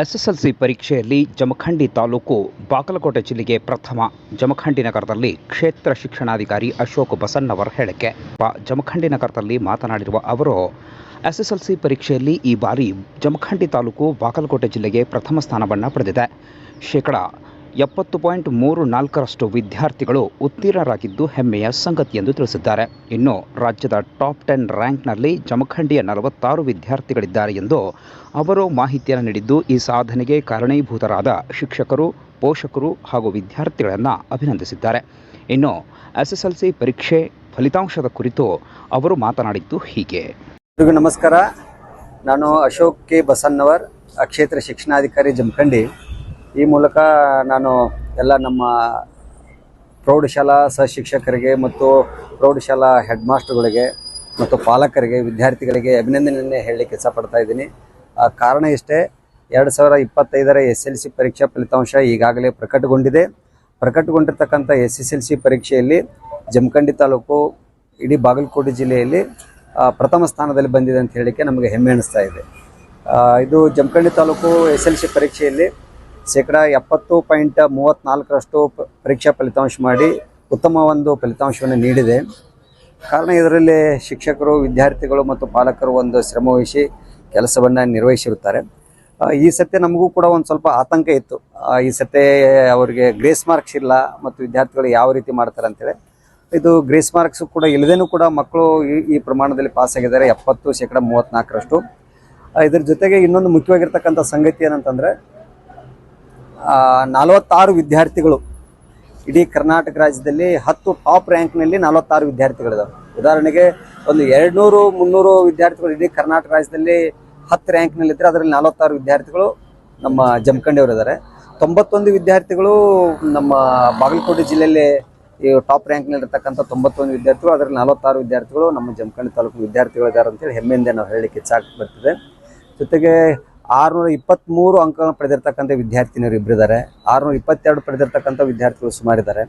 SSLC ಪರೀಕ್ಷೆಯಲ್ಲಿ ಜಮಖಂಡಿ ತಾಲೂಕು ಬಾಗಲಕೋಟೆ ಜಿಲ್ಲೆಗೆ ಪ್ರಥಮ. ಜಮಖಂಡಿ ನಗರದಲ್ಲಿ ಕ್ಷೇತ್ರ ಶಿಕ್ಷಣಾಧಿಕಾರಿ ಅಶೋಕ್ ಬಸಣ್ಣವರ್ ಹೇಳಿಕೆ. ಜಮಖಂಡಿ ನಗರದಲ್ಲಿ ಮಾತನಾಡಿರುವ ಅವರು, ಎಸ್ಎಸ್ಎಲ್ಸಿ ಪರೀಕ್ಷೆಯಲ್ಲಿ ಈ ಬಾರಿ ಜಮಖಂಡಿ ತಾಲೂಕು ಬಾಗಲಕೋಟೆ ಜಿಲ್ಲೆಗೆ ಪ್ರಥಮ ಸ್ಥಾನವನ್ನು ಪಡೆದಿದೆ. ಶೇಕಡ ಎಪ್ಪತ್ತು ಪಾಯಿಂಟ್ ಮೂರು ನಾಲ್ಕರಷ್ಟು ವಿದ್ಯಾರ್ಥಿಗಳು ಉತ್ತೀರ್ಣರಾಗಿದ್ದು ಹೆಮ್ಮೆಯ ಸಂಗತಿ ಎಂದು ತಿಳಿಸಿದ್ದಾರೆ. ಇನ್ನು ರಾಜ್ಯದ ಟಾಪ್ ಟೆನ್ ರ್ಯಾಂಕ್ನಲ್ಲಿ ಜಮಖಂಡಿಯ ನಲವತ್ತಾರು ವಿದ್ಯಾರ್ಥಿಗಳಿದ್ದಾರೆ ಎಂದು ಅವರು ಮಾಹಿತಿಯನ್ನು ನೀಡಿದ್ದು, ಈ ಸಾಧನೆಗೆ ಕಾರಣೀಭೂತರಾದ ಶಿಕ್ಷಕರು, ಪೋಷಕರು ಹಾಗೂ ವಿದ್ಯಾರ್ಥಿಗಳನ್ನು ಅಭಿನಂದಿಸಿದ್ದಾರೆ. ಇನ್ನು ಎಸ್ಎಸ್ಎಲ್ಸಿ ಪರೀಕ್ಷೆ ಫಲಿತಾಂಶದ ಕುರಿತು ಅವರು ಮಾತನಾಡಿದ್ದು ಹೀಗೆ. ನಮಸ್ಕಾರ. ನಾನು ಅಶೋಕ್ ಕೆ. ಬಸನ್ನವರ್ ಕ್ಷೇತ್ರ ಶಿಕ್ಷಣಾಧಿಕಾರಿ ಜಮಖಂಡಿ. ಈ ಮೂಲಕ ನಾನು ಎಲ್ಲ ನಮ್ಮ ಪ್ರೌಢಶಾಲಾ ಸಹಶಿಕ್ಷಕರಿಗೆ ಮತ್ತು ಪ್ರೌಢಶಾಲಾ ಹೆಡ್ ಮಾಸ್ಟರ್ಗಳಿಗೆ ಮತ್ತು ಪಾಲಕರಿಗೆ, ವಿದ್ಯಾರ್ಥಿಗಳಿಗೆ ಅಭಿನಂದನೆಯನ್ನೇ ಹೇಳಲಿಕ್ಕೆ ಇಷ್ಟಪಡ್ತಾ ಇದ್ದೀನಿ. ಆ, ಕಾರಣ ಇಷ್ಟೇ, ಎರಡು ಸಾವಿರ ಇಪ್ಪತ್ತೈದರ ಎಸ್ ಎಲ್ ಸಿ ಪರೀಕ್ಷಾ ಫಲಿತಾಂಶ ಈಗಾಗಲೇ ಪ್ರಕಟಗೊಂಡಿದೆ. ಪ್ರಕಟಗೊಂಡಿರ್ತಕ್ಕಂಥ ಎಸ್ ಎಸ್ ಎಲ್ ಸಿ ಪರೀಕ್ಷೆಯಲ್ಲಿ ಜಮಖಂಡಿ ತಾಲೂಕು, ಇಡೀ ಬಾಗಲಕೋಟೆ ಜಿಲ್ಲೆಯಲ್ಲಿ ಪ್ರಥಮ ಸ್ಥಾನದಲ್ಲಿ ಬಂದಿದೆ ಅಂತ ಹೇಳಲಿಕ್ಕೆ ನಮಗೆ ಹೆಮ್ಮೆ ಅನಿಸ್ತಾ ಇದೆ. ಇದು Jamkhandi taluk S L C ಪರೀಕ್ಷೆಯಲ್ಲಿ ಶೇಕಡ ಎಪ್ಪತ್ತು ಪಾಯಿಂಟ್ ಮೂವತ್ತ್ನಾಲ್ಕರಷ್ಟು ಪರೀಕ್ಷಾ ಫಲಿತಾಂಶ ಮಾಡಿ ಉತ್ತಮ ಒಂದು ಫಲಿತಾಂಶವನ್ನು ನೀಡಿದೆ. ಕಾರಣ ಇದರಲ್ಲಿ ಶಿಕ್ಷಕರು, ವಿದ್ಯಾರ್ಥಿಗಳು ಮತ್ತು ಪಾಲಕರು ಒಂದು ಶ್ರಮವಹಿಸಿ ಕೆಲಸವನ್ನು ನಿರ್ವಹಿಸಿರುತ್ತಾರೆ. ಈ ಸತ್ಯ ನಮಗೂ ಕೂಡ ಒಂದು ಸ್ವಲ್ಪ ಆತಂಕ ಇತ್ತು. ಈ ಸತ್ಯ ಅವರಿಗೆ ಗ್ರೇಸ್ ಮಾರ್ಕ್ಸ್ ಇಲ್ಲ ಮತ್ತು ವಿದ್ಯಾರ್ಥಿಗಳು ಯಾವ ರೀತಿ ಮಾಡ್ತಾರೆ ಅಂತೇಳಿ. ಇದು ಗ್ರೇಸ್ ಮಾರ್ಕ್ಸ್ ಕೂಡ ಇಲ್ಲದೇನೂ ಕೂಡ ಮಕ್ಕಳು ಈ ಪ್ರಮಾಣದಲ್ಲಿ ಪಾಸ್ ಆಗಿದ್ದಾರೆ, ಎಪ್ಪತ್ತು ಶೇಕಡ ಮೂವತ್ತ್ನಾಲ್ಕರಷ್ಟು ಇದ್ರ ಜೊತೆಗೆ ಇನ್ನೊಂದು ಮುಖ್ಯವಾಗಿರ್ತಕ್ಕಂಥ ಸಂಗತಿ ಏನಂತಂದರೆ ನಲವತ್ತಾರು ವಿದ್ಯಾರ್ಥಿಗಳು ಇಡೀ ಕರ್ನಾಟಕ ರಾಜ್ಯದಲ್ಲಿ ಹತ್ತು ಟಾಪ್ ರ್ಯಾಂಕ್ನಲ್ಲಿ ನಲವತ್ತಾರು ವಿದ್ಯಾರ್ಥಿಗಳಿದಾವೆ. ಉದಾಹರಣೆಗೆ ಒಂದು ಎರಡುನೂರು, ಮುನ್ನೂರು ವಿದ್ಯಾರ್ಥಿಗಳು ಇಡೀ ಕರ್ನಾಟಕ ರಾಜ್ಯದಲ್ಲಿ ಹತ್ತು ರ್ಯಾಂಕ್ನಲ್ಲಿದ್ದರೆ ಅದರಲ್ಲಿ ನಲವತ್ತಾರು ವಿದ್ಯಾರ್ಥಿಗಳು ನಮ್ಮ ಜಮಖಂಡಿಯವರು ಇದ್ದಾರೆ ತೊಂಬತ್ತೊಂದು ವಿದ್ಯಾರ್ಥಿಗಳು ನಮ್ಮ ಬಾಗಲಕೋಟೆ ಜಿಲ್ಲೆಯಲ್ಲಿ ಈ ಟಾಪ್ ರ್ಯಾಂಕ್ನಲ್ಲಿರ್ತಕ್ಕಂಥ ತೊಂಬತ್ತೊಂದು ವಿದ್ಯಾರ್ಥಿಗಳು, ಅದರಲ್ಲಿ ನಲವತ್ತಾರು ವಿದ್ಯಾರ್ಥಿಗಳು ನಮ್ಮ ಜಮಖಂಡಿ ತಾಲೂಕು ವಿದ್ಯಾರ್ಥಿಗಳಿದ್ದಾರೆ ಅಂತೇಳಿ ಹೆಮ್ಮೆಯಿಂದ ನಾವು ಹೇಳಲಿಕ್ಕೆ ಇಚ್ಛೆ ಬರ್ತಿದೆ. ಜೊತೆಗೆ ಆರುನೂರ ಇಪ್ಪತ್ತ್ಮೂರು ಅಂಕಗಳನ್ನು ಪಡೆದಿರ್ತಕ್ಕಂಥ ವಿದ್ಯಾರ್ಥಿನಿಯರು ಇಬ್ಬರಿದ್ದಾರೆ ಆರುನೂರ ಇಪ್ಪತ್ತೆರಡು ಪಡೆದಿರ್ತಕ್ಕಂಥ ವಿದ್ಯಾರ್ಥಿಗಳು ಸುಮಾರಿದ್ದಾರೆ.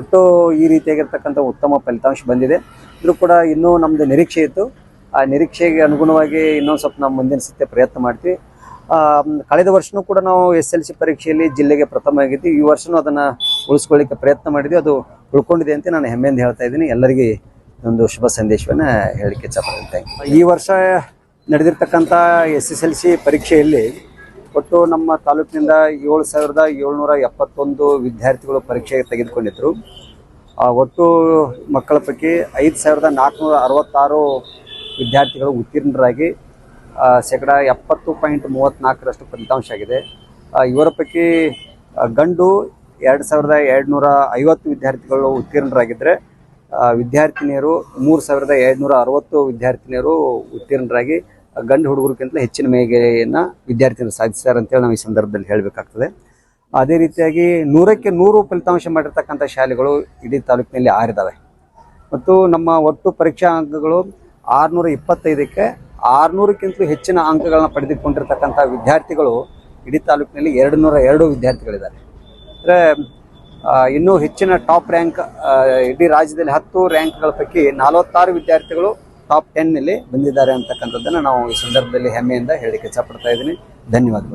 ಒಟ್ಟು ಈ ರೀತಿಯಾಗಿರ್ತಕ್ಕಂಥ ಉತ್ತಮ ಫಲಿತಾಂಶ ಬಂದಿದೆ. ಇದ್ರೂ ಕೂಡ ಇನ್ನೂ ನಮ್ಮದು ನಿರೀಕ್ಷೆ ಇತ್ತು. ಆ ನಿರೀಕ್ಷೆಗೆ ಅನುಗುಣವಾಗಿ ಇನ್ನೊಂದು ಸ್ವಲ್ಪ ನಾವು ಮುಂದಿನ ಸತ್ಯ ಪ್ರಯತ್ನ ಮಾಡ್ತೀವಿ. ಕಳೆದ ವರ್ಷನೂ ಕೂಡ ನಾವು ಎಸ್ ಎಲ್ ಸಿ ಪರೀಕ್ಷೆಯಲ್ಲಿ ಜಿಲ್ಲೆಗೆ ಪ್ರಥಮ ಆಗಿದ್ದು, ಈ ವರ್ಷನೂ ಅದನ್ನು ಉಳಿಸ್ಕೊಳ್ಳಿಕ್ಕೆ ಪ್ರಯತ್ನ ಮಾಡಿದ್ವಿ. ಅದು ಉಳ್ಕೊಂಡಿದೆ ಅಂತ ನಾನು ಹೆಮ್ಮೆಯಿಂದ ಹೇಳ್ತಾ ಇದ್ದೀನಿ. ಎಲ್ಲರಿಗೆ ಒಂದು ಶುಭ ಸಂದೇಶವನ್ನು ಹೇಳಲಿಕ್ಕೆ ಇಚ್ಛಪಡ್ತೀನಿ. ಈ ವರ್ಷ ನಡೆದಿರ್ತಕ್ಕಂಥ ಎಸ್ ಎಸ್ ಎಲ್ ಸಿ ಪರೀಕ್ಷೆಯಲ್ಲಿ ಒಟ್ಟು ನಮ್ಮ ತಾಲೂಕಿನಿಂದ ಏಳು ಸಾವಿರದ ಏಳ್ನೂರ ಎಪ್ಪತ್ತೊಂದು ವಿದ್ಯಾರ್ಥಿಗಳು ಪರೀಕ್ಷೆಗೆ ತೆಗೆದುಕೊಂಡಿದ್ದರು ಒಟ್ಟು ಮಕ್ಕಳ ಪೈಕಿ ಐದು ಸಾವಿರದ ನಾಲ್ಕುನೂರ ಅರವತ್ತಾರು ವಿದ್ಯಾರ್ಥಿಗಳು ಉತ್ತೀರ್ಣರಾಗಿ ಶೇಕಡ ಎಪ್ಪತ್ತು ಪಾಯಿಂಟ್ ಮೂವತ್ತ್ನಾಲ್ಕರಷ್ಟು ಫಲಿತಾಂಶ ಆಗಿದೆ. ಇವರ ಪೈಕಿ ಗಂಡು ಎರಡು ಸಾವಿರದ ಎರಡುನೂರ ಐವತ್ತು ವಿದ್ಯಾರ್ಥಿಗಳು ಉತ್ತೀರ್ಣರಾಗಿದ್ದರೆ ವಿದ್ಯಾರ್ಥಿನಿಯರು ಮೂರು ಸಾವಿರದ ಎರಡುನೂರ ಅರವತ್ತು ವಿದ್ಯಾರ್ಥಿನಿಯರು ಉತ್ತೀರ್ಣರಾಗಿ ಗಂಡು ಹುಡುಗರಿಗಿಂತ ಹೆಚ್ಚಿನ ಮೇಗೆಯನ್ನು ವಿದ್ಯಾರ್ಥಿನಿಯರು ಸಾಧಿಸ್ತಾರೆ ಅಂತೇಳಿ ನಾವು ಈ ಸಂದರ್ಭದಲ್ಲಿ ಹೇಳಬೇಕಾಗ್ತದೆ. ಅದೇ ರೀತಿಯಾಗಿ ನೂರಕ್ಕೆ ನೂರು ಫಲಿತಾಂಶ ಮಾಡಿರ್ತಕ್ಕಂಥ ಶಾಲೆಗಳು ಇಡೀ ತಾಲೂಕಿನಲ್ಲಿ ಆರಿದ್ದಾವೆ ಮತ್ತು ನಮ್ಮ ಒಟ್ಟು ಪರೀಕ್ಷಾ ಅಂಕಗಳು ಆರುನೂರ ಇಪ್ಪತ್ತೈದಕ್ಕೆ ಆರುನೂರಕ್ಕಿಂತಲೂ ಹೆಚ್ಚಿನ ಅಂಕಗಳನ್ನ ಪಡೆದುಕೊಂಡಿರ್ತಕ್ಕಂಥ ವಿದ್ಯಾರ್ಥಿಗಳು ಇಡೀ ತಾಲೂಕಿನಲ್ಲಿ ಎರಡು ನೂರ ಎರಡು ವಿದ್ಯಾರ್ಥಿಗಳಿದ್ದಾರೆ. ಅಂದರೆ ಇನ್ನೂ ಹೆಚ್ಚಿನ ಟಾಪ್ ರ್ಯಾಂಕ್ ಇಡೀ ರಾಜ್ಯದಲ್ಲಿ ಹತ್ತು ರ್ಯಾಂಕ್ಗಳ ಪೈಕಿ ನಲವತ್ತಾರು ವಿದ್ಯಾರ್ಥಿಗಳು ಟಾಪ್ ಟೆನ್ನಲ್ಲಿ ಬಂದಿದ್ದಾರೆ ಅಂತಕ್ಕಂಥದ್ದನ್ನು ನಾವು ಈ ಸಂದರ್ಭದಲ್ಲಿ ಹೆಮ್ಮೆಯಿಂದ ಹೇಳಿಕೆ ಇಚ್ಛಪಡ್ತಾ ಇದ್ದೀನಿ. ಧನ್ಯವಾದಗಳು.